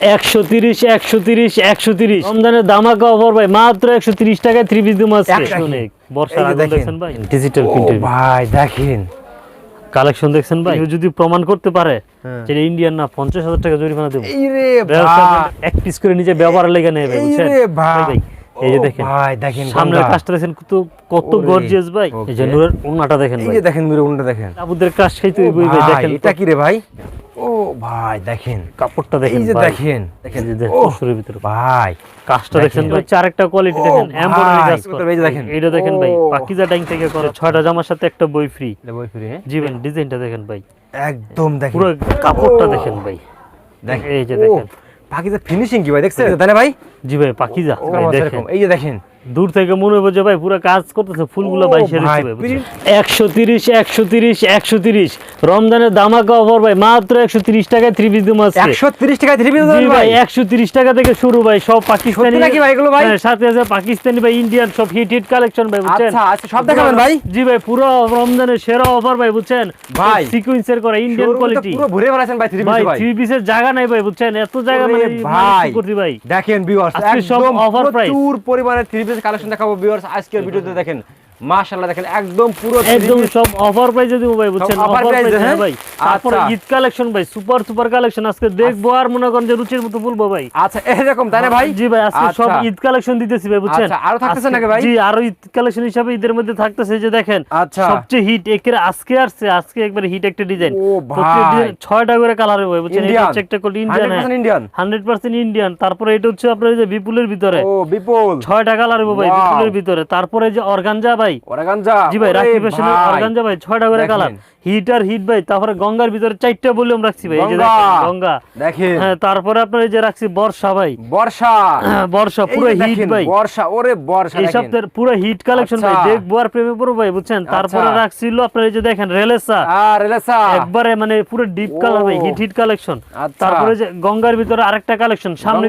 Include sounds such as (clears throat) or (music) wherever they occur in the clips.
একশো তিরিশ একশো তিরিশ একশো তিরিশ। রমজানের দামাকা অফার ভাই মাত্র একশো তিরিশ টাকায় থ্রি পিস দিম অনেক। বর্ষার আগুন দেখছেন ভাই? ডিজিটাল প্রিন্টের ভাই দেখেন। কালেকশন দেখছেন ভাই? যদি প্রমাণ করতে পারে হ্যাঁ। যে ইন্ডিয়ান না পঞ্চাশ হাজার টাকা জরিমানা দেবো। এক পিস করে নিজে ব্যবহারের লেগে নেবে বুঝছেন? ভাই, এই যে দেখেন ভাই দেখেন সামনের। কাজটা দেখেন কত কত গর্জিয়াস ভাই। এই যে। নূরের দেখেন এই যে দেখেন দেখেন। আবুদের কাজ ভাই ভাই, দেখেন এটা কি রে ভাই? ও ভাই দেখেন। কাপড়টা দেখেন এই যে ভাই। দেখেন। এই যে দেখেন ভিতরে। ভাই কাজটা দেখেন দেখেন। ভাই। চারটা কোয়ালিটি দেখেন এমব্রয়ডারি কাজ করা। এই যে দেখেন। এইটা দেখেন ভাই পাকিজা ডাইং থেকে করে। ছয়টা জামার সাথে একটা বই ফ্রি বই ফিরে জি ভাই ডিজাইনটা দেখেন ভাই। একদম দেখেন। পুরো কাপড়টা দেখেন ভাই। দেখেন। এই যে দেখেন। পাখিতে ফিনিশিং কি ভাই? দেখছেন? তাই না ভাই? জি ভাই পাকিজা। আচ্ছা। এই যে দেখেন দূর থেকে মনে হবে যে ভাই পুরো কাজ করতেছে ফুলগুলো ভাই, ভাই একশো তিরিশ একশো তিরিশ একশো তিরিশ। রমজানের দামাকা অফার ভাই মাত্র একশো তিরিশ টাকায় থ্রি পিস দিম আজকে একশো তিরিশ টাকা থ্রি পিস ভাই একশো তিরিশ টাকা থেকে শুরু ভাই সব পাকিস্তানি নাকি ভাই এগুলো ভাই? হ্যাঁ, সাথে আছে পাকিস্তানি ভাই ইন্ডিয়ান সব হিট হিট কালেকশন ভাই বুঝছেন? আচ্ছা আচ্ছা সব দেখাবেন ভাই। জি ভাই পুরো রমজানের সেরা অফার ভাই বুঝছেন? ভাই। সিকুয়েন্সের করা ইন্ডিয়ান কোয়ালিটি পুরো ঘুরে বেড়াচ্ছেন ভাই থ্রি পিস ভাই থ্রি পিসের জায়গা নাই ভাই বুঝছেন? এত জায়গা মানে ভাই। ভাই করতে ভাই? দেখেন ভিউয়ার্স একদম offer price। প্রচুর পরিমাণে থ্রি পিস কালেকশন দেখাবো ভিউয়ার্স আজকের ভিডিওতে দেখেন। মাশাআল্লাহ দেখেন একদম পুরো একদম সব অফার প্রাইসে দিব ভাই বুঝছেন? অফার প্রাইসে হ্যাঁ? ভাই। তারপর আচ্ছা। ঈদ কালেকশন ভাই সুপার সুপার কালেকশন আজকে দেখব আর মনে করেন যে রুচির মতো বলব ভাই। আচ্ছা এরকম তাই না ভাই? জি ভাই আজকে সব আচ্ছা। ঈদ কালেকশন দিতেছি ভাই বুঝছেন? আচ্ছা, আরও থাকতেছে নাকি ভাই? জি আরও ঈদ কালেকশন হিসাবে ঈদের মধ্যে থাকতেছে যে দেখেন। আচ্ছা। সবচেয়ে হিট একের আজকে আসছে আজকে একবারে হিট একটা ডিজাইন ও ভাই। ছয়টা করে কালার হবে বুঝছেন? এটা ইন্ডিয়ান হচ্ছে একটা কোটি Indian 100% Indian hundred percent Indian তারপরে এটা হচ্ছে আপনার এই যে বিপুলের ভিতরে। ও বিপুল। ছয়টা কালার হবে ভাই বিপুলের ভিতরে। তারপরে যে অর্গানজা ভাই। ওরাগাঞ্জা জি ভাই রাখি ফ্যাশনের অর্গানজা ভাই। ছয়টা করে কালার। হিট হিট ভাই তারপরে গঙ্গার ভিতরে চারটা ভলিউম রাখছি ভাই এই যে গঙ্গা। দেখেন, হ্যাঁ তারপরে আপনার এই যে রাখছি বর্ষা ভাই। বর্ষা। (clears throat) বর্ষা পুরো হিট ভাই। বর্ষা ওরে বর্ষা এই সপ্তাহের পুরো হিট কালেকশন ভাই আচ্ছা। দেখব আর প্রেমে পড়ব ভাই বুঝছেন? তারপরে আচ্ছা। রাখছিল আপনার এই যে দেখেন রেলেসা। একবারে মানে পুরো ডিপ কালার ভাই হিট হিট কালেকশন আচ্ছা। তারপরে যে গঙ্গার ভিতরে আরেকটা কালেকশন সামনে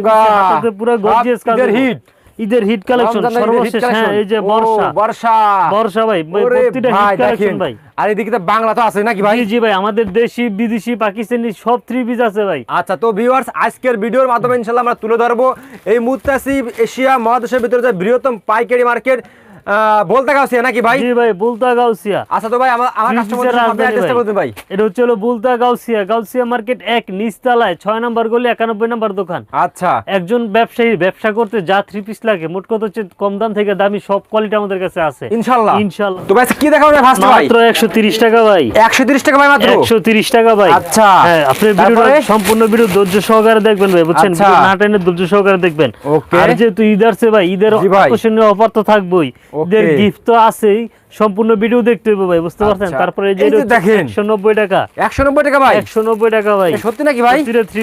পুরো গর্জিয়াস কাজ hit। ঈদের হিট কালেকশন সর্বশেষ হ্যাঁ এই যে বর্ষা। বর্ষা। বর্ষা ভাই প্রতিটা হিট কালেকশন ভাই। আর এদিকে তো বাংলা তো আছে নাকি ভাই? জি জি ভাই আমাদের দেশি বিদেশি পাকিস্তানি সব থ্রি পিস আছে ভাই। আচ্ছা তো ভিউয়ার্স আজকের ভিডিওর মাধ্যমে ইনশাআল্লাহ আমরা তুলে ধরবো। এই মুত্তাসিব এশিয়া মহাদেশের ভিতরে যে বৃহত্তম পাইকারি মার্কেট বলতে গাছি নাকি ভাই? জি ভাই বুলতা গাউসিয়া আচ্ছা তো ভাই আমার আমার ভাই। এটা হচ্ছে হলো বুলতা গাউসিয়া গাউসিয়া মার্কেট এক নিচতলায় ছয় নম্বর গলি একানব্বই নম্বর দোকান। আচ্ছা। একজন ব্যবসায়ী ব্যবসা করতে যা থ্রি পিস লাগে মোট কথা হচ্ছে? কম দাম থেকে দামি সব কোয়ালিটি আমাদের কাছে আছে। ইনশাল্লাহ। ইনশাল্লাহ। তো ভাই কি দেখাবো ফার্স্ট ভাই? মাত্র একশো তিরিশ টাকা ভাই। একশো তিরিশ টাকা ভাই মাত্র? একশো তিরিশ টাকা ভাই। আচ্ছা। হ্যাঁ আপনি ভিডিওটা সম্পূর্ণ ভিডিও ধৈর্য সহকারে দেখবেন ভাই বুঝছেন? আচ্ছা। ভিডিও না টেনে ধৈর্য সহকারে দেখবেন. আর যেহেতু ঈদ আসছে ভাই ঈদের আকর্ষণীয় অফার তো থাকবেই. গিফট তো আছেই। সম্পূর্ণ ভিডিও দেখতে হবে ভাই বুঝতে পারছেন? আচ্ছা। তারপরে এই যে দেখেন। একশো নব্বই টাকা। একশো নব্বই টাকা ভাই? একশো নব্বই টাকা ভাই। সত্যি নাকি ভাই?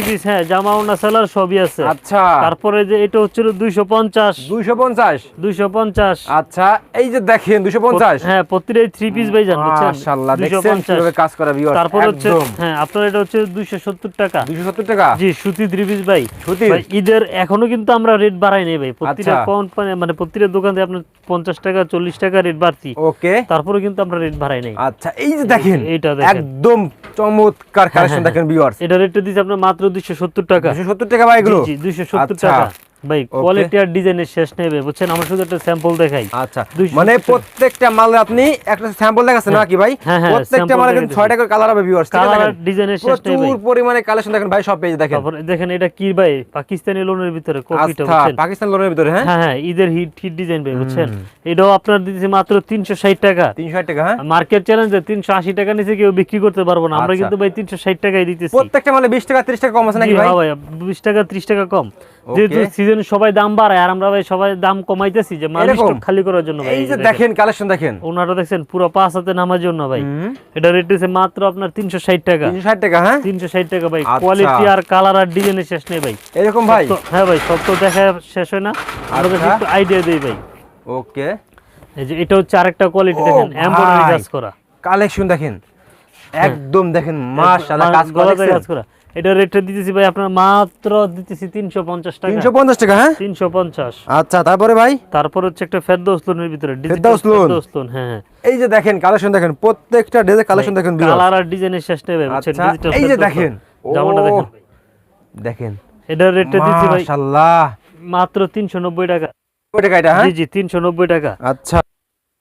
পিস হ্যাঁ জামা ওনা সেলার সবই আছে। আচ্ছা। তারপরে যে এটা হচ্ছিল দুইশো পঞ্চাশ। দুইশো পঞ্চাশ? দুইশো পঞ্চাশ। আচ্ছা এই যে দেখেন দুইশো পঞ্চাশ? হ্যাঁ প্রতিটাই থ্রি পিস ভাই জান বুঝছেন? মাশাআল্লাহ দেখছেন কীভাবে কাজ করা ভিউয়ার্স তারপর হচ্ছে হ্যাঁ আপনার এটা হচ্ছে দুইশো সত্তর টাকা। 270 টাকা? জি সুতি থ্রি পিস ভাই। সুতির? ভাই, ঈদের এখনও কিন্তু আমরা রেট বাড়াই নেই ভাই। প্রতিটা আচ্ছা। কোম্পানি মানে প্রতিটা দোকানে আপনার পঞ্চাশ টাকা চল্লিশ টাকা রেট বাড়তি। ওকে। তারপরে কিন্তু আমরা রেট ভাড়াই নাই। আচ্ছা এই যে দেখেন এটা দেখেন। একদম চমৎকার কালেকশন হ্যাঁ, দেখেন ভিউয়ার্স এটা রেটটা দিচ্ছে আপনার মাত্র দুইশো সত্তর টাকা। 270 টাকা ভাই এগুলো জি দুইশো সত্তর আচ্ছা। টাকা। ভাই কোয়ালিটি আর ডিজাইনের শেষ ভাই বুঝছেন? আমরা শুধু একটা স্যাম্পল দেখাই। আচ্ছা মানে প্রত্যেকটা মালে আপনি একটা স্যাম্পল দেখাচ্ছেন নাকি ভাই? হ্যাঁ, হ্যাঁ, প্রত্যেকটা মালে কিন্তু কালার হবে ভিউয়ার্স কালার ডিজাইনের শেষ ভাই প্রচুর পরিমাণে কালেকশন দেখেন ভাই সব পেজে দেখেন। তারপরে দেখেন এটা কি ভাই? পাকিস্তানি লোনের ভিতরে কপিটা আচ্ছা বুঝছেন? পাকিস্তান লোনের ভিতরে হ্যাঁ? হ্যাঁ হ্যাঁ ঈদের হিট হিট ডিজাইন ভাই বুঝছেন? এটাও আপনার দিতেছি মাত্র তিনশো ষাট টাকা। 360 টাকা হ্যাঁ? মার্কেট চ্যালেঞ্জে তিনশো আশি টাকা নিচে কেউ বিক্রি করতে পারব না। আমরা আচ্ছা। কিন্তু ভাই তিনশো ষাট টাকায় দিতেছি। প্রত্যেকটা মালে 20 টাকা 30 টাকা কম আছে নাকি ভাই? হ্যাঁ ভাই বিশ টাকা ত্রিশ টাকা কম। যেহেতু সিজন সবাই দাম বাড়ায় আর আমরা ভাই সবাই দাম কমাইতেছি যে মাল স্টক খালি করার জন্য ভাই এই যে দেখেন কালেকশন দেখেন। ওনারা দেখছেন পুরো পাঁচ হাতে নামার জন্য ভাই। এটা রেট দিচ্ছে মাত্র আপনার তিনশো ষাট টাকা। 360 টাকা হ্যাঁ? টাকা ভাই। আচ্ছা। কোয়ালিটি আর কালার আর ডিজাইনের শেষ নেই ভাই। এরকম ভাই? হ্যাঁ ভাই সব তো দেখা শেষ হয় না। আমাদের আচ্ছা। একটু আইডিয়া দেই ভাই। ওকে এই যে এটা হচ্ছে আরেকটা কোয়ালিটি দেখেন এমব্রয়ডারি কাজ করা। কালেকশন দেখেন। একদম দেখেন মাশাআল্লাহ মা- কাজ করা কাজ করা। এটা রেটটা দিতেছি ভাই আপনার মাত্র দিতেছি তিনশো পঞ্চাশ টাকা। 350 টাকা হ্যাঁ? তিনশো পঞ্চাশ। আচ্ছা তারপরে ভাই? তারপর হচ্ছে একটা ফেরদৌস লোনের ভিতরে ফেরদৌস লোন? হ্যাঁ হ্যাঁ। এই যে দেখেন কালেকশন দেখেন প্রত্যেকটা ড্রেসের কালেকশন দেখেন। কালার আর ডিজাইনের শেষ নেই ভাই বুঝছেন? আচ্ছা এই যে দেখেন। জামাটা দেখেন দেখেন। এটার রেটটা দিচ্ছি ভাই মাশাআল্লাহ মাত্র তিনশো নব্বই টাকা। কয় টাকা এটা হ্যাঁ? জি জি তিনশো নব্বই টাকা। আচ্ছা।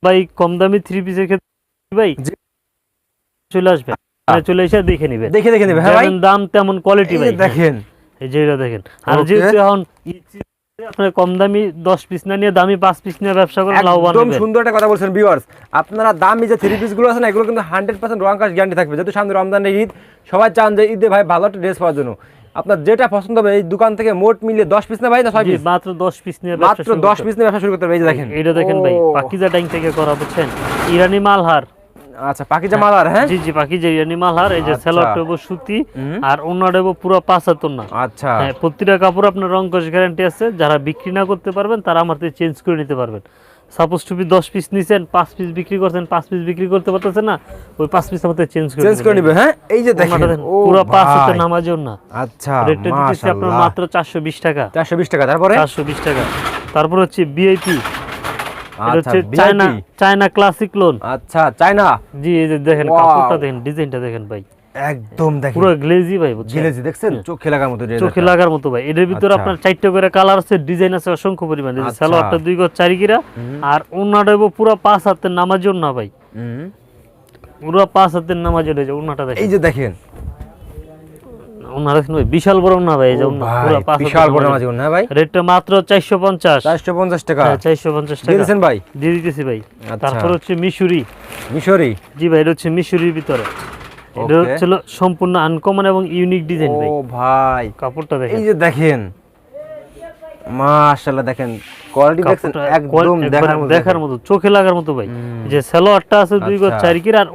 ভাই কম দামি থ্রি পিসের ক্ষেত্রে ভাই জি। চলে আসবে। চলে এসে দেখে নিবে। দেখে দেখে নেবে। হ্যাঁ ভাই। দাম তেমন কোয়ালিটি ভাই। দেখেন। এই যে এটা দেখেন। আর যেহেতু এখন আপনার কম দামি দশ পিস না নিয়ে দামি পিস নিয়ে ব্যবসা করে লাভবান একদম সুন্দর একটা কথা বলছেন ভিউয়ার্স আপনারা দামি যে থ্রি পিসগুলো আছে না এগুলো কিন্তু হান্ড্রেড পার্সেন্ট রং কাজ গ্যারান্টি থাকবে। যেহেতু সামনে রমজানের ঈদ সবাই চান যে ঈদে ভাই ভালো একটা ড্রেস পাওয়ার জন্য। আপনার যেটা পছন্দ হবে এই দোকান থেকে মোট মিলিয়ে দশ পিস না ভাই না পিস মাত্র দশ পিস নিয়ে মাত্র শুরু দশ করতে পিস নিয়ে ব্যবসা শুরু করতে হবে। এই যে দেখেন। এটা দেখেন ভাই পাকিজা থেকে করা বুঝছেন? ইরানি মালহার। আচ্ছা পাকিজা মালার হ্যাঁ? জি জি পাকিজা মালহার এই যে আচ্ছা। সুতি আর পুরো পাঁচ না। আচ্ছা। হ্যাঁ প্রতিটা কাপড় আপনার রং কষ গ্যারান্টি আছে। যারা বিক্রি না করতে পারবেন তারা আমার থেকে চেঞ্জ করে নিতে পারবেন। সাপোজ টুপি দশ পিস নিছেন পাঁচ পিস বিক্রি করছেন পাঁচ পিস বিক্রি করতে পারতেছেন না ওই পাঁচ পিস আমাদের চেঞ্জ করে চেঞ্জ করে নিবে হ্যাঁ? এই যে দেখেন পুরো পাঁচ হাতে ভাই। নামাজের না আচ্ছা রেটটা দিতেছি আপনার মাত্র চারশো বিশ টাকা। চারশো বিশ টাকা তারপরে? চারশো বিশ টাকা। তারপর হচ্ছে বিআইপি হচ্ছে চায়না চায়না ক্লাসিক লোন আচ্ছা চাইনা জি এই যে দেখেন কাপড়টা দেখেন ডিজাইনটা দেখেন ভাই। একদম দেখেন। পুরো গ্লেজি ভাই বুঝছেন? দেখছেন? চোখে লাগার মতো চোখে লাগার মতো ভাই। এটার ভিতরে আচ্ছা। আপনার চারটে করে কালার আছে ডিজাইন আছে অসংখ্য পরিমাণে। আচ্ছা। সালোয়ারটা দুই গজ চারি গিরা। আর ওনাটা পুরো পাঁচ হাতের নামাজের না ভাই। পুরো পাঁচ হাতের ওনাটা দেখেন। এই যে দেখেন ওনা দেখেন ভাই বিশাল বড় না ভাই পুরো পাঁচ বিশাল বড় না ভাই? রেটটা মাত্র চারশো পঞ্চাশ। চারশো পঞ্চাশ টাকা। চারশো পঞ্চাশ দিয়ে টাকা। দিয়েছেন ভাই? দিয়ে দিতেছি ভাই। আচ্ছা। তারপর হচ্ছে মিশুরি। মিশরি? জি ভাই এটা হচ্ছে মিশুরির ভিতরে। এটা. হচ্ছে সম্পূর্ণ আনকমন এবং ইউনিক ডিজাইন ভাই। ও ভাই। কাপড়টা দেখেন। এই যে দেখেন মাশাআল্লাহ দেখেন কোয়ালিটি কাপড়টা একদম দেখার মতো দেখার মতো চোখে লাগার মতো ভাই। যে সালোয়ারটা আছে দুই গজ আচ্ছা। চার কির আর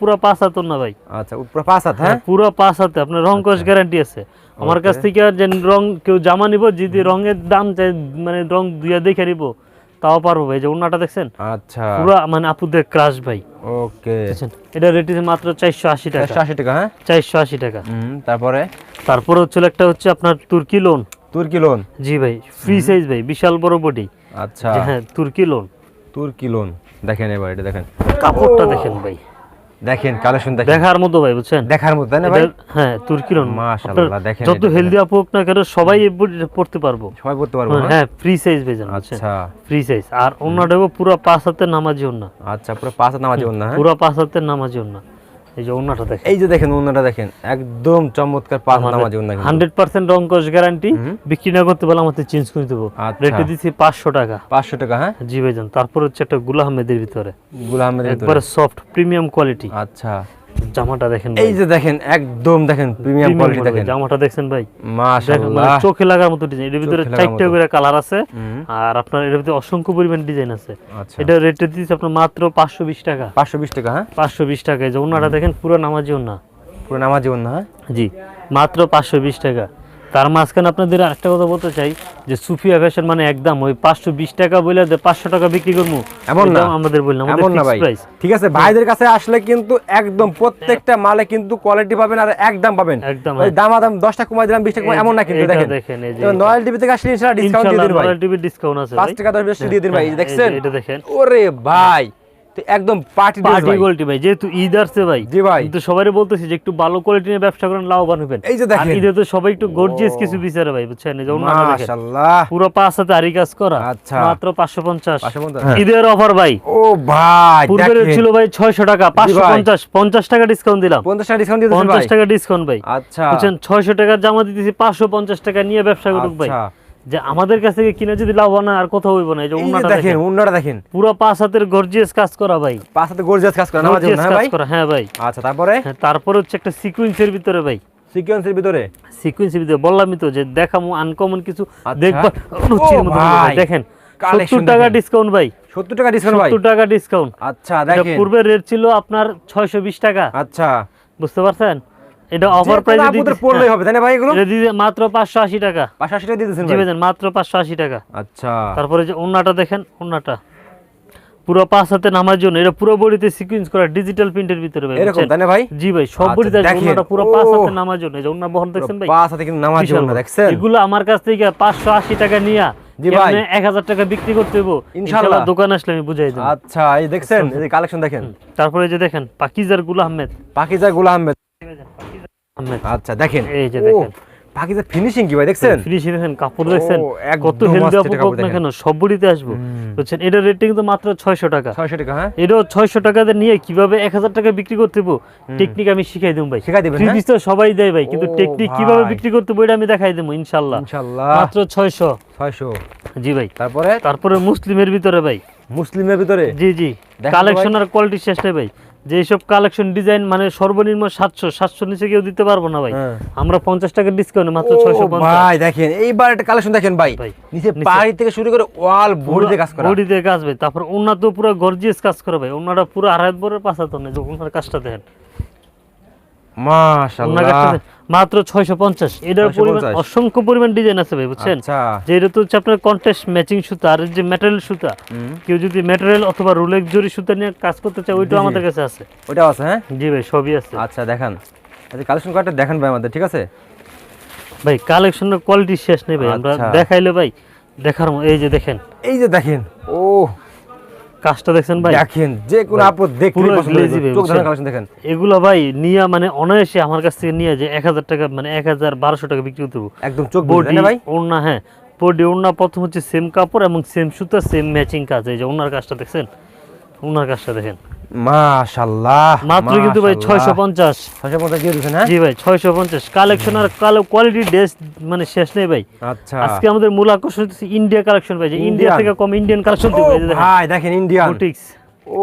পুরো পাঁচ না ভাই। আচ্ছা পাঁচ হাত হ্যাঁ? পুরো পাঁচ হাতে আপনার রং কস গ্যারান্টি আছে। আমার কাছ থেকে যে রং কেউ জামা নিব যদি রঙের দাম চাই মানে রং দুইয়া দেখে নিব তাও পারব ভাই যে ওনাটা দেখছেন? আচ্ছা। পুরো মানে আপুদের ক্রাশ ভাই। ওকে এটা রেট মাত্র চারশো আশি টাকা। চারশো আশি টাকা হ্যাঁ? চারশো আশি টাকা। হুম, তারপরে? তারপর হচ্ছে একটা হচ্ছে আপনার তুর্কি লোন তুর্কি লোন জি ভাই ফ্রি সাইজ ভাই বিশাল বড় বডি। আচ্ছা। হ্যাঁ তুর্কি লোন তুর্কি লোন দেখেন এবার এটা দেখেন। কাপড়টা দেখেন ভাই। দেখেন কালেকশন দেখেন। দেখার মতো ভাই বুঝছেন? দেখার মতো তাই না ভাই? হ্যাঁ তুর্কি লোন মাশাআল্লাহ, দেখেন যত হেলদি আপু হোক না কেন সবাই এই বডিটা পড়তে পারব। সবাই পড়তে পারব হ্যাঁ? হ্যাঁ ফ্রি সাইজ পেয়ে আচ্ছা আচ্ছা। ফ্রি সাইজ আর হব পুরো পাঁচ হাতের নামাজি অন্য আচ্ছা পুরো পাঁচ হাত নামাজি না হ্যাঁ? পুরো পাঁচ হাতের নামাজি অন্য এই যে অন্যটা দেখেন। এই যে দেখেন অন্যটা দেখেন একদম চমৎকার নামাজি রং গ্যারান্টি বিক্রি না করতে বলে আমাদের চেঞ্জ করে দেবো। আচ্ছা। রেটে দিচ্ছি পাঁচশো টাকা। পাঁচশো টাকা হ্যাঁ? জি ভাইজান তারপর হচ্ছে একটা গুলাহমেদের ভিতরে। গুলাহমেদের ভিতরে। একবারে সফট প্রিমিয়াম কোয়ালিটি আচ্ছা। জামাটা দেখেন এই যে দেখেন একদম দেখেন প্রিমিয়াম কোয়ালিটি দেখেন। জামাটা দেখছেন ভাই? মাশাআল্লাহ। মানে চোখে লাগার মতো ডিজাইন এর ভিতরে চারটে। করে কালার আছে। আর আপনার এর ভিতরে অসংখ্য পরিমাণ ডিজাইন আছে। আচ্ছা। এটা রেট দিচ্ছে আপনার মাত্র পাঁচশো বিশ টাকা। পাঁচশো বিশ টাকা হ্যাঁ? পাঁচশো বিশ টাকা এই যে ওনাটা দেখেন পুরো নামাজি ওনা পুরো নামাজি অন্য হ্যাঁ? জি মাত্র পাঁচশো বিশ টাকা। তার মাঝখানে আপনাদের আরেকটা কথা বলতে চাই যে সুফিয়া ফ্যাশন মানে একদম ওই পাঁচশো বিশ টাকা বলে যে পাঁচশো টাকা বিক্রি করব। এমন না। আমাদের বললাম এমন না ভাই। ঠিক আছে ভাইদের কাছে আসলে কিন্তু একদম প্রত্যেকটা মালে কিন্তু কোয়ালিটি পাবেন আর একদম পাবেন। একদম ওই দাম দাম দশটা কমাই দিলাম বিশ টাকা কমাই এমন না কিন্তু দেখেন। দেখেন এই যে নয়েল টিভি থেকে আসলে ইনশাআল্লাহ ডিসকাউন্ট দিয়ে দিন ভাই। টিভির ডিসকাউন্ট আছে পাঁচ টাকা দশ বিশ টাকা দিয়ে দিন ভাই হ্যাঁ, দেখছেন? এটা দেখেন। ওরে ভাই। তো একদম পার্টি পার্টি ভাই। কোয়ালিটি ভাই যেহেতু ঈদ আসছে ভাই জি ভাই। সবারই বলতেছি যে একটু ভালো কোয়ালিটি নিয়ে ব্যবসা করেন লাভবান হবেন। এই যে দেখেন। ঈদে তো সবাই একটু গর্জিয়াস কিছু বিচারে ভাই বুঝছেন? মাশাআল্লাহ। পুরো পাঁচ হাতে আরি কাজ করা আচ্ছা। মাত্র পাঁচশো পঞ্চাশ। পাঁচশো পঞ্চাশ। হ্যাঁ। ঈদের অফার ভাই। ও ভাই ছিল ভাই ছয়শো টাকা পাঁচশো ভাই। পঞ্চাশ পঞ্চাশ টাকা ডিসকাউন্ট দিলাম। পঞ্চাশ টাকা ডিসকাউন্ট ভাই। টাকা ডিসকাউন্ট ভাই। আচ্ছা। বুঝছেন? ছয়শো টাকার জামা দিতেছি পাঁচশো পঞ্চাশ টাকা নিয়ে ব্যবসা করুক ভাই। আচ্ছা। যে আমাদের কাছ থেকে কিনে যদি লাভ হয় না আর কোথাও হইব না এই যে ওনাটা দেখেন অন্যটা দেখেন। পুরো পাঁচ হাতের গর্জিয়াস কাজ করা ভাই। পাঁচ হাতে গর্জিয়াস কাজ করে নামাজি না ভাই? করা হ্যাঁ ভাই। আচ্ছা তারপরে? হ্যাঁ তারপর হচ্ছে একটা সিকুয়েন্সের ভিতরে ভাই। সিকোয়েন্সের ভিতরে? সিকুয়েন্সের ভিতরে বললামই তো যে দেখামু আনকমন কিছু আচ্ছা। দেখবা রুচির মতো দেখেন। collection সত্তর টাকা ডিসকাউন্ট ভাই। সত্তর টাকা ডিসকাউন্ট ভাই? সত্তর টাকা ডিসকাউন্ট আচ্ছা দেখেন। পূর্বের রেট ছিল আপনার ছয়শো বিশ টাকা। আচ্ছা। বুঝতে পারছেন? এটা অফার কোনো আপুদের পড়লেই হবে তাই না ভাই এগুলো? এটা মাত্র পাঁচশো আশি টাকা। পাঁচশো আশি টাকা দিয়ে দিচ্ছেন জি ভাই? মাত্র পাঁচশো আশি টাকা। আচ্ছা। তারপরে যে ওন্নাটা দেখেন ওন্নাটা পুরো পাঁচ হাতে নামার জন্য এটা পুরো বডিতে সিকুয়েন্স করা ডিজিটাল প্রিন্টের ভিতরে ভাই এরকম তাই না ভাই? জি ভাই সব আচ্ছা, বডিতে ওন্নাটা পুরো পাঁচ হাতে নামার জন্য এই যে ওন্না বহন দেখছেন ভাই? পাঁচ হাতে কিন্তু নামাজ বিশাল। না বড়। দেখছেন? এগুলো আমার কাছ থেকে পাঁচশো আশি টাকা নিয়ে টাকা বিক্রি করতে। ইনশাল্লাহ দোকান আসলে আমি বুঝাই দেবো। আচ্ছা এই দেখছেন এই কালেকশন দেখেন। তারপরে যে দেখেন পাকিজার গুল আহমেদ। পাকিজা গুলা আহমেদ। আচ্ছা দেখেন। এই যে দেখেন। পাকিজা ফিনিশিং কি ভাই দেখছেন? ফিনিশিং দেখেন কাপড় দেখছেন? কত হেলদি কাপড় না কেন? সব বডিতে আসব বুঝছেন রেট কিন্তু মাত্র ছয়শো টাকা। ছয়শো টাকা হ্যাঁ? এটাও ছয়শো টাকাতে নিয়ে কীভাবে এক হাজার টাকা বিক্রি করতে টেকনিক আমি শিখাই দেবো ভাই। শিখাই দিবেন, হ্যাঁ? তো সবাই দেয় ভাই কিন্তু টেকনিক কীভাবে বিক্রি করতে এটা আমি দেখাই দেবো ইনশাল্লাহ ইনশাল্লাহ মাত্র ছয়শো। ছয়শো। জি ভাই। তারপরে? তারপরে মুসলিমের ভিতরে ভাই। মুসলিমের ভিতরে? জি জি। দেখেন তো কালেকশন আর কোয়ালিটি শেষ নেই ভাই। যে সব কালেকশন ডিজাইন মানে সর্বনিম্ন সাতশো সাতশো নিচে কেউ দিতে পারব না ভাই। হ্যাঁ। আমরা পঞ্চাশ টাকা ডিসকাউন্ট মাত্র ছয়শো ভাই দেখেন এইবার একটা কালেকশন দেখেন ভাই। নিচে পাড়ি থেকে শুরু করে ওয়াল দিয়ে কাজ করে। বডি দিয়ে কাজ ভাই তারপর ওনার তো পুরো গর্জিয়াস কাজ করে ভাই ওনারা পুরো আড়াই বরের পাশাতো যখন কাজটা দেখেন ওনার মাশাআল্লাহ কাজটা দেখেন। মাত্র ছয়শো পঞ্চাশ। এটার পরিমাণ অসংখ্য পরিমাণ ডিজাইন আছে ভাই বুঝছেন? আচ্ছা। যে এটা তো হচ্ছে আপনার কন্টেস্ট ম্যাচিং সুতা আর যে ম্যাটেরিয়াল সুতা কেউ যদি ম্যাটেরিয়াল অথবা রুলেক জরি সুতা নিয়ে কাজ করতে চায় ওইটাও আমাদের কাছে আছে। ওটাও আছে হ্যাঁ? জি ভাই সবই আছে। আচ্ছা দেখান। আচ্ছা কালেকশন দেখেন ভাই আমাদের ঠিক আছে? ভাই কালেকশনের কোয়ালিটি শেষ নেই ভাই আমরা আচ্ছা। দেখাইলে ভাই দেখার এই যে দেখেন। এই যে দেখেন। ও কাজটা দেখছেন ভাই? দেখেন যে কোনো আপদ দেখতে পছন্দ glazy হবে ভাই, চোখ ধরে কালেকশন দেখেন। এগুলো ভাই নিয়ে মানে অনায়াসে আমার কাছ থেকে নিয়ে যে এক হাজার টাকা মানে এক হাজার বারোশো টাকা বিক্রি করতে একদম চোখ বডি ভাই? ওড়না হ্যাঁ। বডি ওড়না প্রথম হচ্ছে সেম কাপড় এবং সেম সুতা সেম ম্যাচিং কাজ এই যে ওনার কাজটা দেখছেন? ওনার কাজটা দেখেন। মাশাআল্লাহ মাত্র কিন্তু ভাই ছয়শো পঞ্চাশ। ছয়শো পঞ্চাশ দিয়ে দিচ্ছেন হ্যাঁ? জি ভাই ছয়শো পঞ্চাশ। কালেকশন আর কালো কোয়ালিটি ড্রেস মানে শেষ নেই ভাই। আচ্ছা। আজকে আমাদের মূল আকর্ষণ হচ্ছে ইন্ডিয়া কালেকশন ভাই যে ইন্ডিয়া থেকে কম ইন্ডিয়ান কালেকশন দিব এই যে দেখেন। ভাই দেখেন ইন্ডিয়ান বুটিক্স ও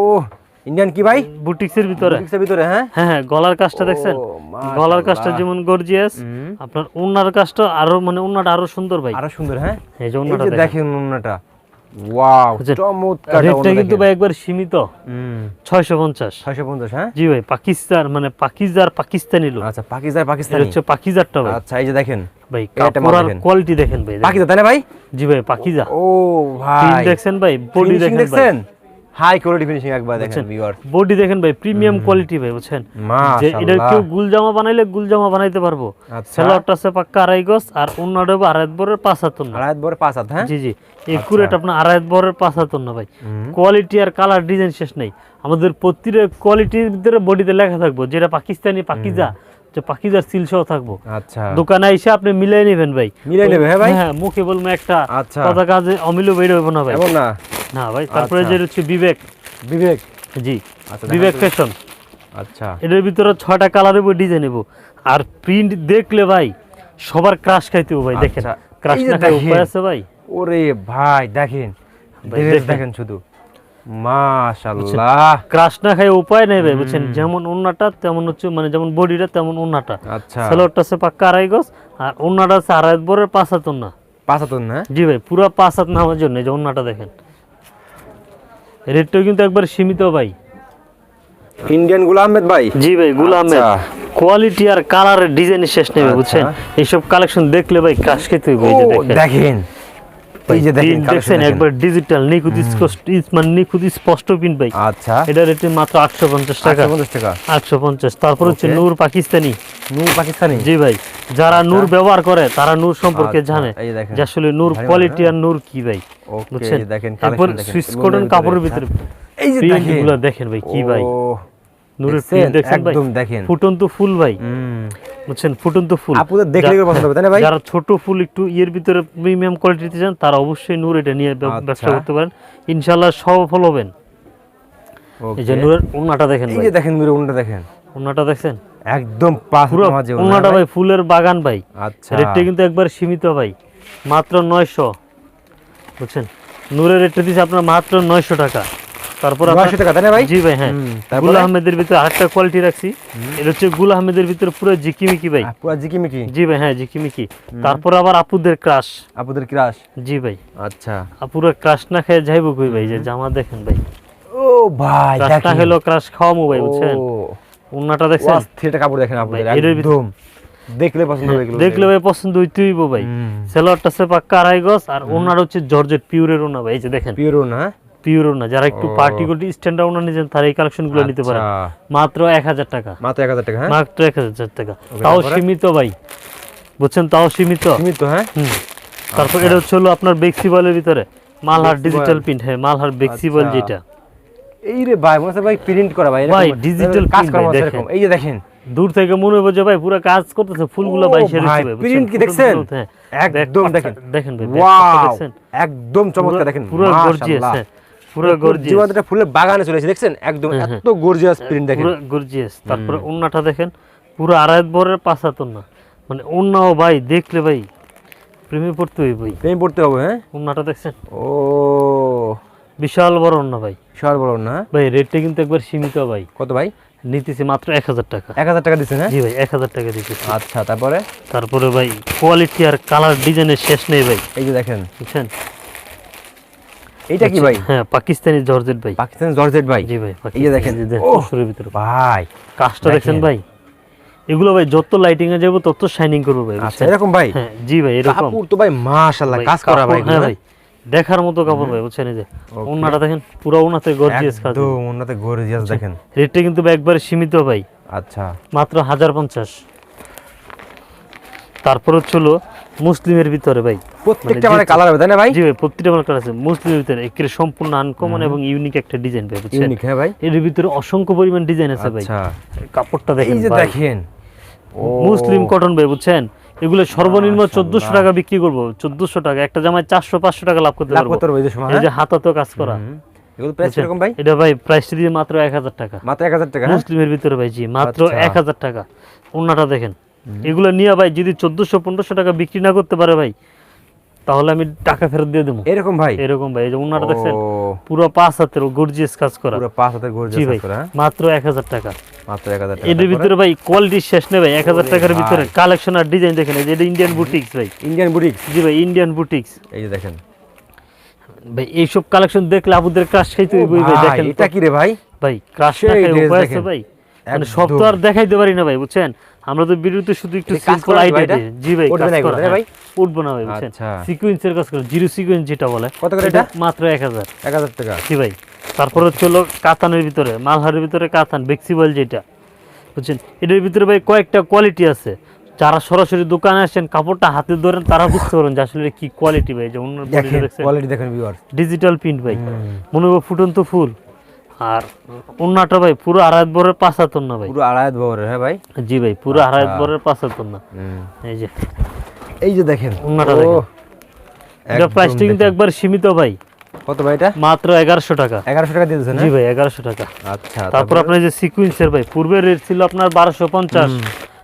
ইন্ডিয়ান কি ভাই? বুটিক্সের ভিতরে। বুটিক্সের ভিতরে হ্যাঁ? হ্যাঁ হ্যাঁ গলার কাজটা দেখছেন? গলার কাজটা যেমন গর্জিয়াস আপনার ওনার কাজটা আরও মানে ওনাটা আরও সুন্দর ভাই। আরও সুন্দর হ্যাঁ? এই যে ওনাটা দেখেন। ওন্নাটা ওয়াও বুঝছেন? চমৎকার রেটটা কিন্তু ভাই একবার সীমিত। হুম। ছয়শো পঞ্চাশ। 650 হ্যাঁ? জি ভাই পাকিস্তান মানে পাকিজার পাকিস্তানি লোক। আচ্ছা পাকিস্তান পাকিস্তানি। হচ্ছে পাকিজারটা ভাই। আচ্ছা এই যে দেখেন ভাই। কোয়ালিটি দেখেন। ভাই দেখেন। তাই না ভাই? জি ভাই পাকিজা। ও ভাই। দেখছেন ভাই? বডি দেখেন দেখছেন? হাই কোয়ালিটি ফিনিশিং একবার দেখেন ভিউয়ার বডি দেখেন ভাই প্রিমিয়াম কোয়ালিটি ভাই বুঝছেন? যে এটা কেউ গুল জামা বানাইলে গুল জামা বানাইতে পারব। আচ্ছা। আছে পাক্কা আড়াই গজ আর অন্যটা হবে আড়াই বরের পাঁচ হাত না আড়াই বড় পাঁচ হাত হ্যাঁ? জি জি। একুরেট আপনার আড়াই বরের পাঁচ হাত না ভাই। কোয়ালিটি আর কালার ডিজাইন শেষ নেই। আমাদের প্রতিটা কোয়ালিটির ভিতরে বডিতে লেখা থাকব যেটা পাকিস্তানি পাকিজা। যে পাকিজার সিল সহ থাকব। আচ্ছা। দোকানে এসে আপনি মিলাই নেবেন ভাই। মিলাই নেবে, হ্যাঁ ভাই? হ্যাঁ মুখে বলব একটা আচ্ছা। কথা কাজে অমিল বের হইব না ভাই। এমন না? না ভাই তারপরে আচ্ছা। যে হচ্ছে বিবেক। বিবেক? জি আচ্ছা, বিবেক ফ্যাশন আচ্ছা। এটার ভিতরে ছয়টা কালার হইব ডিজাইন হইব আর প্রিন্ট দেখলে ভাই সবার ক্রাশ খাইতে হবে ভাই দেখেন। আচ্ছা, ক্রাশ এই না খাই। উপায় আছে ভাই? ওরে ভাই দেখেন। ভাই, ড্রেস দেখেন। দেখেন শুধু। মাশাআল্লাহ। ক্রাশ না খাই উপায় নেই ভাই বুঝছেন? যেমন ওন্নাটা তেমন হচ্ছে মানে যেমন বডিটা তেমন ওন্নাটা আচ্ছা। সেলোয়ারটা আছে পাক্কা আড়াই গজ আর ওন্নাটা আছে আড়াই বরের পাঁচ হাত ওন্না পাঁচ হাত না জি ভাই পুরো পাঁচ হাত নামার জন্য যে ওন্নাটা দেখেন। রেটটাও কিন্তু একবার সীমিত ভাই। ইন্ডিয়ানগুলা আহমেদ ভাই? জি ভাই গুল আহমেদ। আচ্ছা। কোয়ালিটি আর কালারের ডিজাইন শেষ নেবে আচ্ছা। বুঝছেন? এইসব কালেকশন দেখলে ভাই ক্রাশ খেতে দেখেন। এই যে দেখেন দেখেন। একবার ডিজিটাল নিখুঁত স্পষ্ট মানে নিখুঁত স্পষ্ট প্রিন্ট ভাই আচ্ছা। এটা রেটে মাত্র আটশো পঞ্চাশ টাকা। 850 টাকা। আটশো পঞ্চাশ। তারপর হচ্ছে নূর পাকিস্তানি। নূর পাকিস্তানি? জি ভাই। যারা নূর ব্যবহার করে তারা নূর সম্পর্কে আচ্ছা, জানে যে আসলে নূর কোয়ালিটি আর নূর কি ভাই ওকে বুঝছেন? দেখেন কালেকশন দেখেন। এগুলোর কটন কাপড়ের ভিতরে। এই যে দেখেন। ভাই কি ভাই। নূরের একদম দেখেন। ফুটন্ত ফুল ভাই। বুঝছেন? ফুটন্ত ফুল। দেখলে পছন্দ হবে তাই না ভাই? যারা ছোট ফুল একটু ইয়ের ভিতরে প্রিমিয়াম কোয়ালিটিতে চান তারা অবশ্যই নূর এটা নিয়ে আচ্ছা। ব্যবসা করতে পারেন। ইনশাল্লাহ সফল হবেন। এই যে Okay. নূরের ওনাটা দেখেন এই যে দেখেন নূরের দেখেন। ওনাটা একদম পুরো ওনাটা ভাই ফুলের বাগান ভাই। আচ্ছা। রেটটা কিন্তু একবার সীমিত ভাই। মাত্র নয়শো। বুঝছেন? নূরের রেটটা দিচ্ছে আপনার মাত্র নয়শো টাকা। তারপর আপনার- 900 টাকা তাই না ভাই? জি ভাই হ্যাঁ। গুল আহমেদের ভিতরে কোয়ালিটি রাখছি। এটা হচ্ছে গুল আহমেদের ভিতরে পুরো জিকিমিকি ভাই। পুরা জিকিমিকি জি ভাই হ্যাঁ জিকিমিকি তারপর আবার আপুদের ক্রাশ আপুদের ক্রাশ জি ভাই। আচ্ছা। আপুরা ক্রাশ না খেয়ে যাইবো কই ভাই? যে জামা দেখেন ভাই। ও ভাই খেলো ক্রাশ খাওয়ামো ভাই বুঝছেন? উন্নাটা দেখছেন? কাপড় দেখেন আপনাদের একদম। দেখলে পছন্দ হবে এগুলো দেখলে ভাই। পছন্দ হইতে হইব ভাই। হুম। সেলোয়ারটা সে পাক্কা আড়াই গজ আর ওনার হচ্ছে জর্জেট পিওরের ওনা ভাই এই যে দেখেন। পিওরো না পিওর ওনা যারা একটু। পার্টি কোটি স্ট্যান্ডার্ড ওনা নিছেন তারা এই কালেকশনগুলো নিতে পারেন। আচ্ছা। মাত্র এক হাজার টাকা। মাত্র এক হাজার টাকা হ্যাঁ? মাত্র এক হাজার টাকা। তাও সীমিত ভাই। বুঝছেন? তাও সীমিত। সীমিত হ্যাঁ? তারপর এটা হচ্ছে হলো আপনার বেক্সিবলের ভিতরে। মালহার ডিজিটাল প্রিন্ট হ্যাঁ মালহার বেক্সিবল আচ্ছা। যেটা। এই রে ভাই মনে ভাই প্রিন্ট করা ভাই ভাই, digital কাজ করা দেখেন। এরকম। এই যে দেখেন। দূর থেকে মনে হবে যে ভাই পুরো কাজ করতেছে ফুলগুলো ভাই সেরে দিবে, print কি দেখছেন? হ্যাঁ। একদম দেখেন। পাটটা দেখেন ভাই দেখছেন? একদম চমৎকার দেখেন। পুরো গর্জিয়াস পুরো গর্জিয়াস। বাগানে চলেছে দেখছেন? একদম হ্যাঁ, হ্যাঁ। এত গর্জিয়াস প্রিন্ট দেখেন। পুরো গর্জিয়াস। তারপরে ওন্নাটা দেখেন পুরো আড়াই বরের না মানে ওন্নাও ভাই দেখলে ভাই প্রেমে পড়তে হই ভাই। প্রেম পড়তে হবে হ্যাঁ? ওন্নাটা দেখছেন? ও। বিশাল বড় ওন্না ভাই। বিশাল বড় না ভাই রেটটা কিন্তু একবার সীমিত ভাই। কত ভাই? নিতেছি মাত্র এক হাজার টাকা। এক হাজার টাকা দিচ্ছেন হ্যাঁ? জি ভাই এক হাজার টাকা দিতেছি। আচ্ছা তারপরে? তারপরে ভাই কোয়ালিটি আর কালার ডিজাইনের শেষ নেই ভাই। এই যে দেখেন। বুঝছেন? এইটা কি ভাই? হ্যাঁ পাকিস্তানি জর্জেট ভাই। পাকিস্তান জর্জেট ভাই? জি ভাই এই যে দেখেন। পরশুরের ভিতরে। ভাই। কাজটা দেখছেন দেখেন। ভাই। এগুলো ভাই যত লাইটিং এ যাব তত শাইনিং করব ভাই আচ্ছা এরকম ভাই? হ্যাঁ জি ভাই এরকম। কাপড় তো ভাই মাশাআল্লাহ কাজ করা ভাই হ্যাঁ ভাই দেখার মতো কাপড় ভাই বুঝছেন এই যে। ওনাটা দেখেন পুরো ওনাতে গর্জিয়াস কাজ। একদম উন্নতে গর্জিয়াস দেখেন। রেটটা কিন্তু ভাই একবারে সীমিত ভাই। আচ্ছা। মাত্র হাজার পঞ্চাশ। তারপর হচ্ছিল মুসলিমের ভিতরে ভাই প্রত্যেকটা মানে মানে কালার হবে তাই না ভাই? জি ভাই প্রতিটা মার্কার আছে। মুসলিমের ভিতরে সম্পূর্ণ আনকমন এবং ইউনিক একটা ডিজাইন ভাই বুঝছেন? ইউনিক হ্যাঁ ভাই। এর ভিতরে অসংখ্য পরিমাণ ডিজাইন আছে ভাই। আচ্ছা। কাপড়টা এই যে দেখেন। মুসলিম কটন ভাই বুঝছেন? এগুলো সর্বনিম্ন চোদ্দশো টাকা বিক্রি করব চোদ্দশো টাকা। একটা জামায় চারশো পাঁচশো টাকা লাভ করতে পারব। এই যে হাতাতো কাজ করা। এগুলো প্রাইস? কীরকম ভাই? এটা ভাই প্রাইসটা দিয়ে মাত্র এক হাজার টাকা। মাত্র এক হাজার টাকা হ্যাঁ? মুসলিমের ভিতরে ভাই জি মাত্র আচ্ছা। এক হাজার টাকা। ওনাটা দেখেন। এগুলো নিয়ে ভাই যদি চোদ্দশো পনেরোশো টাকা বিক্রি না করতে পারে ভাই তাহলে আমি টাকা ফেরত দিয়ে দেবো। এরকম ভাই? এরকম ভাই এই যে ওনাটা দেখছেন পুরো পাঁচ হাতের গর্জিয়াস কাজ করা। পুরো পাঁচ হাতের গর্জিয়াস করা হ্যাঁ? মাত্র এক হাজার টাকা। মাত্র এক হাজার টাকা এদের ভিতরে ভাই কোয়ালিটি শেষ নেই ভাই টাকার ভিতরে কালেকশন আর ডিজাইন দেখেন এই যে এটা ইন্ডিয়ান বুটিক্স ভাই। ইন্ডিয়ান বুটিক্স জি ভাই ইন্ডিয়ান বুটিক্স এই যে দেখেন। ভাই এইসব কালেকশন দেখলে আপুদের ক্রাশ খাইতে ভাই ভাই, দেখেন এটা কি রে ভাই? ভাই ক্রাশ উপায় আছে ভাই। মানে সব তো আর দেখাইতে পারি না ভাই বুঝছেন? আমরা তো ভিডিওতে শুধু একটু সিম্পল আইডিয়া দিই জি ভাই কাজ করা না ভাই? হ্যাঁ, উঠবো না ভাই বুঝছেন? আচ্ছা। সিকোয়েন্সের কাজ করে জিরো সিকোয়েন্স যেটা বলে কত করে এটা? মাত্র টাকা। জি ভাই তারপর হচ্ছে হলো কাতানের ভিতরে মালহারের ভিতরে কাতান বেক্সিবল যেটা বুঝছেন? এটার ভিতরে ভাই কয়েকটা কোয়ালিটি আছে। যারা সরাসরি দোকানে আসেন কাপড়টা হাতে ধরেন তারা বুঝতে পারেন যে আসলে কি কোয়ালিটি ভাই যে অন্য দেখেন দেখছেন? কোয়ালিটি দেখেন ভিউয়ার ডিজিটাল প্রিন্ট ভাই। মনে হবে ফুটন্ত ফুল। আর অন্যটা ভাই পুরো আড়াই বরের পাঁচ হাতন না ভাই? পুরো আড়াই বহরের হ্যাঁ ভাই? জি ভাই পুরো আচ্ছা। বরের পাঁচ হাতন না এই যে। এই যে দেখেন। ওন্নাটা দেখেন। এটা প্রাইসটা কিন্তু একবার সীমিত ভাই। কত ভাই এটা? মাত্র এগারোশো টাকা। এগারোশো টাকা দিয়ে দিয়েছেন জি ভাই এগারোশো টাকা। আচ্ছা তারপর? আপনার যে সিকুয়েন্সের ভাই পূর্বের রেট ছিল আপনার বারোশো পঞ্চাশ।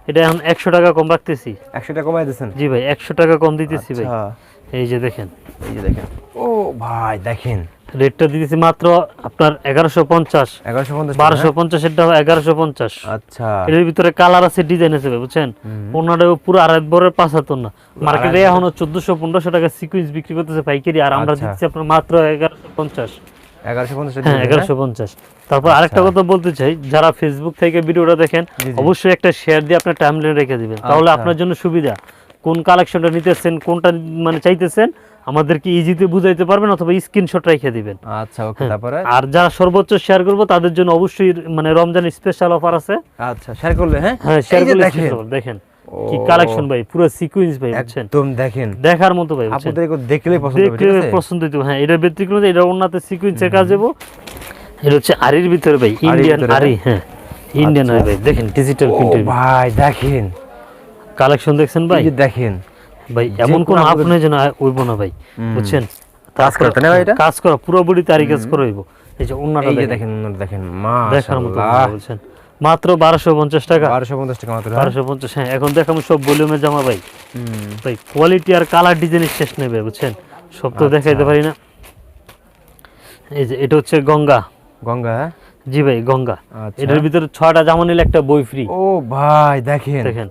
এটা এখন একশো টাকা কম রাখতেছি। একশো টাকা কমাই দিয়েছেন জি ভাই একশো টাকা কম দিতেছি ভাই। আচ্ছা, এই যে দেখেন। এই যে দেখেন। ও ভাই দেখেন। রেটটা দিতেছি মাত্র আপনার এগারোশো পঞ্চাশ। এগারোশো পঞ্চাশ বারোশো পঞ্চাশেরটা এগারোশো পঞ্চাশ। আচ্ছা। এর ভিতরে কালার আছে ডিজাইন আছে বুঝছেন? ওনাটা পুরো আড়াই বরের পাঁচ হাতর না মার্কেটে এখনও চোদ্দশো পনেরোশো টাকা সিকুয়েন্স বিক্রি করতেছে পাইকারি আর আমরা আচ্ছা। দিচ্ছি আপনার মাত্র এগারোশো পঞ্চাশ। হ্যাঁ পঞ্চাশ। তারপর আরেকটা কথা বলতে চাই যারা ফেসবুক থেকে ভিডিওটা দেখেন। অবশ্যই একটা শেয়ার দিয়ে আপনার টাইমলাইন রেখে দিবেন। তাহলে আচ্ছা। আপনার জন্য সুবিধা। কোন কালেকশনটা নিতেছেন কোনটা মানে চাইতেছেন আমাদেরকে ইজিতে বুঝাইতে পারবেন অথবা স্ক্রিনশট রেখে দিবেন। আচ্ছা ওকে তারপরে? আর যারা সর্বোচ্চ শেয়ার করব তাদের জন্য অবশ্যই মানে রমজান স্পেশাল অফার আছে। আচ্ছা শেয়ার করলে হ্যাঁ? হ্যাঁ শেয়ার করলে দেখেন। দেখেন। কি কালেকশন ভাই পুরো সিকুয়েন্স ভাই বুঝছেন? একদম দেখেন। দেখার মতো ভাই আপনাদের এগুলো দেখলেই পছন্দ হবে দেখলে পছন্দ হইতো হ্যাঁ এটা ব্যতিক্রম এটা অন্যতে সিকুয়েন্সের কাজ দেবো এটা হচ্ছে আরির ভিতরে ভাই ইন্ডিয়ান আরি হ্যাঁ? ইন্ডিয়ান আরি ভাই দেখেন ডিজিটাল ও প্রিন্টের ভাই দেখেন। কালেকশন দেখছেন ভাই? দেখেন। ভাই এমন কোন আপনি যেন হইব না ভাই বুঝছেন? কাজ করা, তাই না এটা? কাজ করা পুরো বডি তারি কাজ করে হইব এই যে দেখেন। দেখেন দেখেন মাশাআল্লাহ। বুঝছেন? মাত্র বারোশো পঞ্চাশ টাকা। বারোশো পঞ্চাশ টাকা মাত্র হ্যাঁ? বারোশো পঞ্চাশ হ্যাঁ এখন দেখাবো সব ভলিউমের জামা ভাই। ভাই কোয়ালিটি আর কালার ডিজাইনের শেষ নেবে বুঝছেন? সব তো আচ্ছা। দেখাইতে পারি না। এই যে এটা হচ্ছে গঙ্গা। গঙ্গা হ্যাঁ? জি ভাই গঙ্গা। আচ্ছা। এটার ভিতরে ছয়টা জামা নিলে একটা বই ফ্রি ও ভাই দেখেন। দেখেন।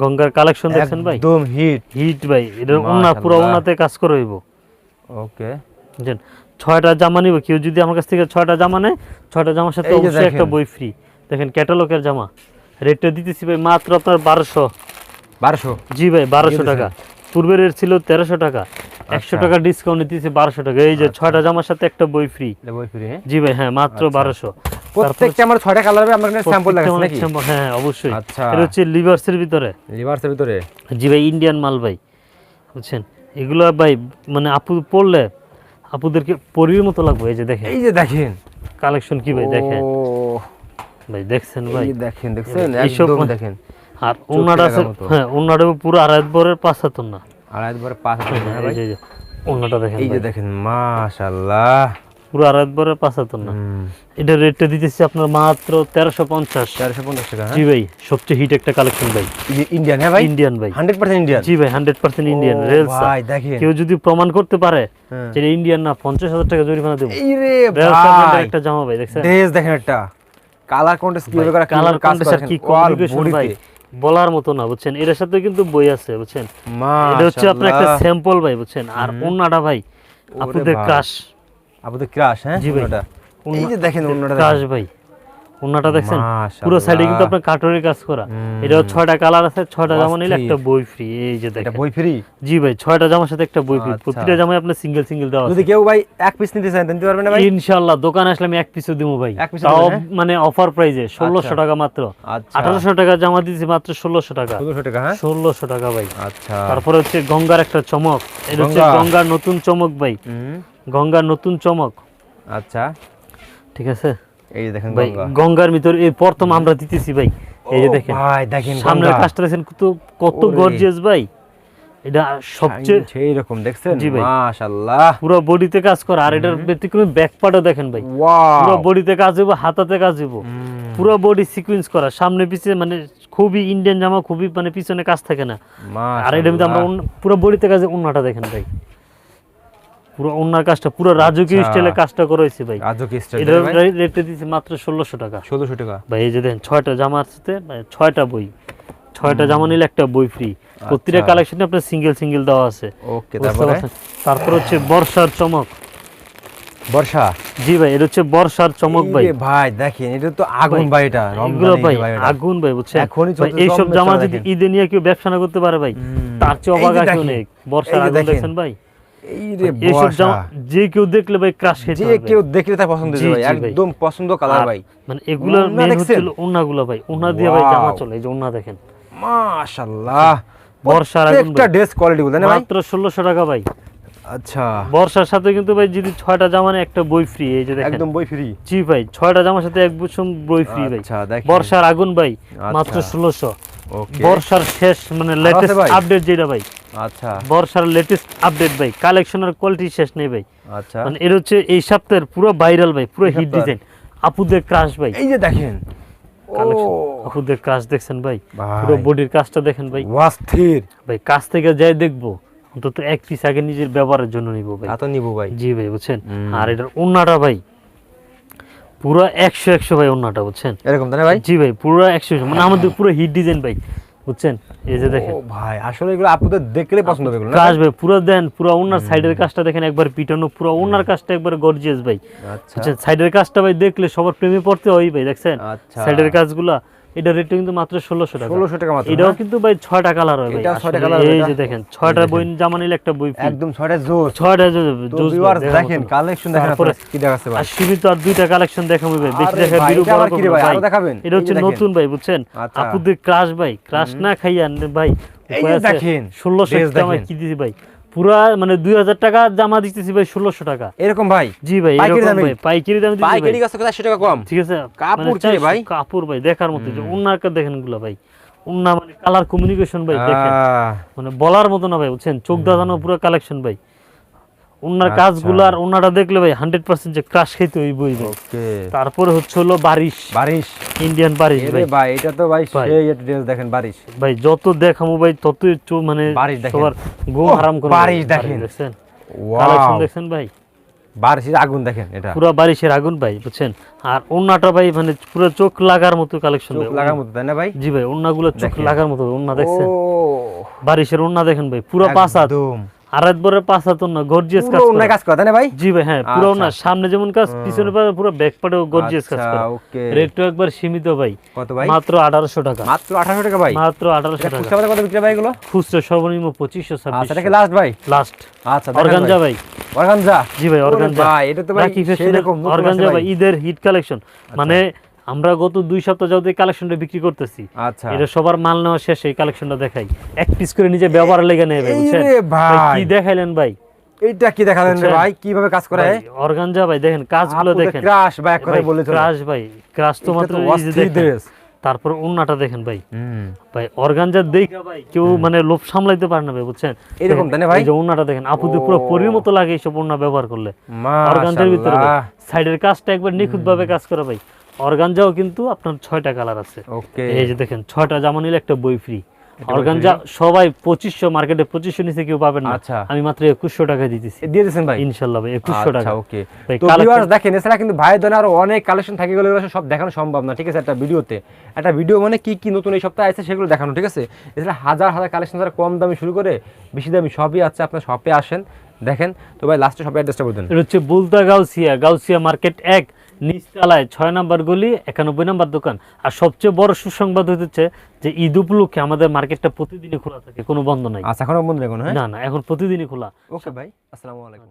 গঙ্গার কালেকশন দেখছেন ভাই? একদম হিট হিট ভাই এটার ওনা পুরো ওনাতে কাজ করে হইব। ওকে। বুঝছেন? ছয়টা জামা নিব কেউ যদি আমার কাছ থেকে ছয়টা জামা নেয় ছয়টা জামার সাথে অবশ্যই একটা বই ফ্রি দেখেন ক্যাটালগের জামা। রেটটা দিতেছি ভাই মাত্র আপনার বারোশো। বারোশো? জি ভাই বারোশো? টাকা। পূর্বের রেট ছিল তেরোশো টাকা। একশো আচ্ছা। টাকা ডিসকাউন্ট দিতেছি বারোশো টাকা। এই যে ছয়টা জামার সাথে একটা বই ফ্রি বই ফ্রি হ্যাঁ? জি ভাই হ্যাঁ মাত্র বারোশো। প্রত্যেকটা আমার কালার হবে আমার স্যাম্পল লাগাচ্ছে নাকি? হ্যাঁ অবশ্যই। আচ্ছা। এটা হচ্ছে লিভার্সের ভিতরে। লিভার্সের ভিতরে? জি ভাই ইন্ডিয়ান মাল ভাই। বুঝছেন? এগুলো ভাই মানে আপু পড়লে আপুদেরকে পরির মতো লাগবে এই যে দেখেন। এই যে দেখেন। কালেকশন কি ভাই দেখেন। ও ভাই দেখছেন ভাই? দেখেন দেখছেন? একদম মানে- দেখেন। আর ওনাটা হ্যাঁ ওনাটা পুরো আড়াই বরের পাঁচ না। পাঁচ হ্যাঁ ভাই? ওনাটা দেখেন এই যে দেখেন মাশাআল্লাহ। পুরো আড়াই বরের পাঁচ হাতন না এটা রেটটা দিতেছি আপনার মাত্র তেরোশো পঞ্চাশ। চারশো পঞ্চাশ টাকা হ্যাঁ? জি ভাই সবচেয়ে হিট একটা কালেকশন ভাই। ইন্ডিয়ান হ্যাঁ ভাই? ইন্ডিয়ান ভাই। হান্ড্রেড পার্সেন্ট ইন্ডিয়ান জি ভাই হান্ড্রেড পার্সেন্ট ইন্ডিয়ান ও রেলস ভাই দেখেন। কেউ যদি প্রমাণ করতে পারে। যে ইন্ডিয়ান না পঞ্চাশ হাজার টাকা জরিমানা দেবো। একটা জামা ভাই দেখছেন? ড্রেস দেখেন একটা। কালার কীভাবে করা কালার কাজ কন্ট্রাস্ট কি কমিউনিকেশন ভাই বলার মতো না বুঝছেন? এটার সাথে কিন্তু বই আছে বুঝছেন? এটা হচ্ছে আপনার একটা স্যাম্পল ভাই বুঝছেন? আর অন্যটা ভাই আপনাদের ভাই। আপনাদের ক্রাশ হ্যাঁ? জি ভাই। এই যে দেখেন অন্যটা ক্রাশ ভাই। দেখছেন? পুরো সাইডে কিন্তু আপনার কাটরের কাজ করা। এটা ছয়টা কালার আছে ছয়টা জামা নিলে একটা বই ফ্রি এই যে এটা দেখেন। বই ফ্রি জি ভাই ছয়টা জামার সাথে একটা বই ফ্রি আচ্ছা। প্রতিটা জামায় আপনার সিঙ্গেল সিঙ্গেল দেওয়া যদি কেউ ভাই এক পিস নিতে চান নিতে পারবেন ভাই? ইনশাআল্লাহ দোকানে আসলে আমি এক পিসও দিব ভাই। তাও হ্যাঁ? মানে অফার প্রাইজে ষোলোশো আচ্ছা। টাকা মাত্র। আচ্ছা। আঠারোশো টাকা জামা দিয়েছি মাত্র ষোলোশো টাকা। ষোলোশো টাকা হ্যাঁ? ষোলোশো টাকা ভাই। আচ্ছা। তারপরে হচ্ছে গঙ্গার একটা চমক। এটা হচ্ছে গঙ্গার নতুন চমক ভাই। গঙ্গার নতুন চমক। আচ্ছা। ঠিক আছে? এই দেখেন ভাই গঙ্গা। গঙ্গার ভিতর এই প্রথম আমরা দিতেছি ভাই এই যে দেখেন। ভাই দেখেন সামনের গঙ্গা। কাজটা দেখেন কত কত গর্জিয়াস ভাই। এটা সবচেয়ে সেই রকম দেখছেন? জি ভাই। মাশাআল্লাহ। পুরো বডিতে কাজ করা আর এটার ব্যতিক্রমী ব্যাক পার্টও দেখেন ভাই। পুরো বডিতে কাজ হইব হাতাতে কাজ হইব। পুরো বডি সিকোয়েন্স করা। সামনে পিছনে মানে খুবই ইন্ডিয়ান জামা খুবই মানে পিছনে কাজ থাকে না। আর মধ্যে আমরা পুরো বডিতে কাজে অন্যটা দেখেন ভাই। পুরো কাজটা পুরো রাজকীয় আচ্ছা। স্টাইলে কাজটা ভাই। আজকে স্টাইল এটার রেটে দিচ্ছি মাত্র ষোলোশো টাকা। ষোলোশো টাকা। ভাই এই যে দেখেন ছয়টা জামার সাথে বই। ছয়টা জামা নিলে একটা বই ফ্রি প্রতিটা আচ্ছা। কালেকশনে আপনার সিঙ্গেল সিঙ্গেল দেওয়া আছে। ওকে তারপরে? তারপর হচ্ছে বর্ষার চমক। বর্ষা? জি ভাই এটা হচ্ছে বর্ষার চমক ভাই। ভাই দেখেন এটা তো আগুন ভাই এটা এগুলো ভাই আগুন ভাই বুঝছেন? এখনই এইসব জামা যদি ঈদে নিয়ে কেউ ব্যবসা না করতে পারে ভাই তার চেয়ে অবাক আছে অনেক। বর্ষার আগুন দেখেন। ভাই। মানে বর্ষার আগুন টাকা ভাই। আচ্ছা। বর্ষার সাথে কিন্তু ভাই যদি ছয়টা জামা একটা বই ফ্রি এই একদম বই ফ্রি জি ভাই ছয়টা জামার সাথে এক বছর বই ফ্রি বর্ষার আগুন ভাই মাত্র ষোলোশো। বর্ষার শেষ মানে লেটেস্ট আপডেট যেটা ভাই? আচ্ছা। বর্ষার লেটেস্ট আপডেট ভাই। কালেকশনের কোয়ালিটি শেষ নেই ভাই। আচ্ছা। মানে এর হচ্ছে এই সপ্তাহের পুরো ভাইরাল ভাই পুরো হিট ডিজাইন আপুদের ক্রাশ ভাই। এই যে দেখেন। আপুদের ক্রাশ দেখছেন ভাই? ভাই। পুরো বডির কাজটা দেখেন ভাই। ওয়াস্থির ভাই কাছ থেকে যাই দেখব অন্তত এক পিস আগে নিজের ব্যবহারের জন্য নিব ভাই। তা তো নিবো ভাই। জি ভাই বুঝছেন? আর এটার ওন্নাটা ভাই পুরো একশো একশো ভাই অন্যটা বুঝছেন? এরকম তাই ভাই? জি ভাই পুরো একশো মানে আমাদের পুরো হিট ডিজাইন ভাই বুঝছেন? এই যে দেখেন। ভাই আসলে এগুলো আপনাদের দেখলে পছন্দ হবে এগুলো কাজ ভাই? পুরো দেন পুরো ওনার সাইডের কাজটা দেখেন একবার পিটানো পুরো ওনার কাজটা একবার গর্জিয়াস ভাই। আচ্ছা। বুঝছেন? সাইডের কাজটা ভাই দেখলে সবার প্রেমে পড়তে হয় ভাই দেখছেন? আচ্ছা। সাইডের কাজগুলা এটা রেটটা কিন্তু মাত্র ষোলোশো টাকা। ষোলোশো টাকা মাত্র এটাও কিন্তু ভাই ছয়টা কালার হয় ভাই। এটাও ছয়টা আসলে colour এই যে দেখেন ছয়টা বই জামা নিলে একটা বই। একদম ছয়টা জোর ছয়টা যে- তো জুস ভাই, ভিউয়ার্স দেখেন। কালেকশন দেখেন আপনারা কি দেখাচ্ছে ভাই? আর সীমিত আর দুইটা কালেকশন দেখাবো ভাই। বেশি দেখা ভাই, বিরূপ এটা আবার কি রে ভাই? আরও দেখাবেন? এটা হচ্ছে নতুন ভাই বুঝছেন? আচ্ছা। আপুদের ক্রাশ ভাই। ক্রাশ না খাইয়া ভাই এই যে দেখেন, ষোলোশো dress টাকা কি দিছি ভাই? পুরা মানে দুই হাজার টাকা জামা দিতেছি ভাই ষোলোশো টাকা। এরকম ভাই? জি ভাই পাইকারি দামে? ভাই পাইকারি টাকা কম? ঠিক আছে? কাপড় মানে কি রে চারশো- ভাই? কাপড় ভাই দেখার মতো ওনার দেখেনগুলো ভাই। ওনা মানে কালার কমিউনিকেশন ভাই দেখেন। মানে বলার মতো না ভাই বুঝছেন? চোখ দাদানো পুরো কালেকশন ভাই। ওনার আচ্ছা। কাজগুলো আর ওনাটা দেখলে ভাই হান্ড্রেড পার্সেন্ট যে ক্রাশ খেতে ওই বই ওকে। তারপরে হচ্ছে হলো বারিশ। বারিশ? ইন্ডিয়ান বারিশ ভাই। ভাই এটা তো ভাই ভাই। সেই ড্রেস দেখেন বারিশ। ভাই যত দেখামো ভাই ততই চো- মানে। সবার ঘুম হারাম করে বারিশ দেখেন। দেখছেন? কালেকশন দেখছেন ভাই? বারিশের আগুন দেখেন এটা। পুরো বারিশের আগুন ভাই বুঝছেন? আর ওন্নাটা ভাই মানে পুরো চোখ লাগার মতো কালেকশন চোখ লাগার মতো তাই না ভাই? জি ভাই ওন্নাগুলো চোখ লাগার মতো ওন্না দেখছেন। বারিশের ওন্না দেখেন ভাই পুরো পাঁচ হাত। একদম আর পাঁচ হাত ওন্না গর্জিয়াস কাজ পুরো কাজ করে না ভাই? জি ভাই হ্যাঁ পুরো আচ্ছা। না সামনে যেমন কাজ পিছনে পুরো ব্যাক পাটেও গর্জিয়াস কাজ আচ্ছা, ওকে। রেটটা একবার সীমিত ভাই। কত ভাই? মাত্র আঠারোশো টাকা। মাত্র 1800 টাকা ভাই? মাত্র আঠারোশো এটা টাকা। খুচরা কত বিক্রি ভাই এগুলো? খুচরা সর্বনিম্ন আচ্ছা এটা কি লাস্ট ভাই? লাস্ট আচ্ছা অর্গানজা ভাই। ভাই। অর্গানজা জি ভাই অর্গানজা ভাই এটা তো ভাই সেই রকম অর্গানজা ভাই ভাই। ঈদের হিট কালেকশন মানে আমরা গত দুই সপ্তাহ যাবত এই কালেকশনটা বিক্রি করতেছি। আচ্ছা। এটা সবার মাল নেওয়া শেষ এই কালেকশনটা দেখাই। এক পিস করে নিজে ব্যবহার লেগে নেবে বুঝছেন? ভাই কি দেখাইলেন ভাই? এইটা কি দেখালেন রে ভাই? কীভাবে কাজ করে? অর্গানজা ভাই দেখেন কাজগুলো দেখেন। ক্রাশ ভাই এক কথায় বলে ক্রাশ ভাই ক্রাশ তো মাত্র অস্থির দেখেন। তারপর দেখেন ভাই। ভাই অর্গানজা দেখা কেউ মানে লোভ সামলাইতে পারে না ভাই বুঝছেন? এরকম তাই না ভাই? যে উন্নাটা দেখেন আপুদের পুরো পরির মতো লাগে এইসব উন্না ব্যবহার করলে। অর্গানজার ভিতরে সাইডের কাজটা একবার নিখুঁত ভাবে কাজ করে ভাই। অর্গানজাও কিন্তু আপনার ছয়টা কালার আছে। ওকে এই যে দেখেন ছয়টা জামা নিলে একটা বই ফ্রি অর্গানজা সবাই পঁচিশশো মার্কেটে পঁচিশশো নিচে কেউ পাবেন না। আচ্ছা। আমি মাত্র একুশশো টাকায় দিতেছি। দিয়ে দিয়েছেন ভাই? ইনশাল্লাহ ভাই একুশশো টাকা। আচ্ছা ওকে ভাই, তো ভিউয়ার্স দেখেন এছাড়া কিন্তু ভাইয়ের দোকানে আরও অনেক কালেকশন থাকে গেলে সব দেখানো সম্ভব না ঠিক আছে একটা ভিডিওতে। একটা ভিডিও মানে কি কি নতুন এই সপ্তাহে আছে সেগুলো দেখানো ঠিক আছে? এছাড়া হাজার হাজার কালেকশন যারা কম দামি শুরু করে বেশি দামি সবই আছে আপনার শপে আসেন দেখেন। তো ভাই লাস্টে শপে অ্যাড্রেসটা বলতেন এটা হচ্ছে বুলতা গাউসিয়া গাউসিয়া মার্কেট এক নিচতলায় ছয় নাম্বার গলি একানব্বই নাম্বার দোকান। আর সবচেয়ে বড় সুসংবাদ হচ্ছে যে ঈদ উপলক্ষে আমাদের মার্কেটটা প্রতিদিনই খোলা থাকে কোনো বন্ধ নাই। আচ্ছা এখন বন্ধ হ্যাঁ? না না এখন প্রতিদিনই খোলা। ওকে ভাই আসসালামু আলাইকুম।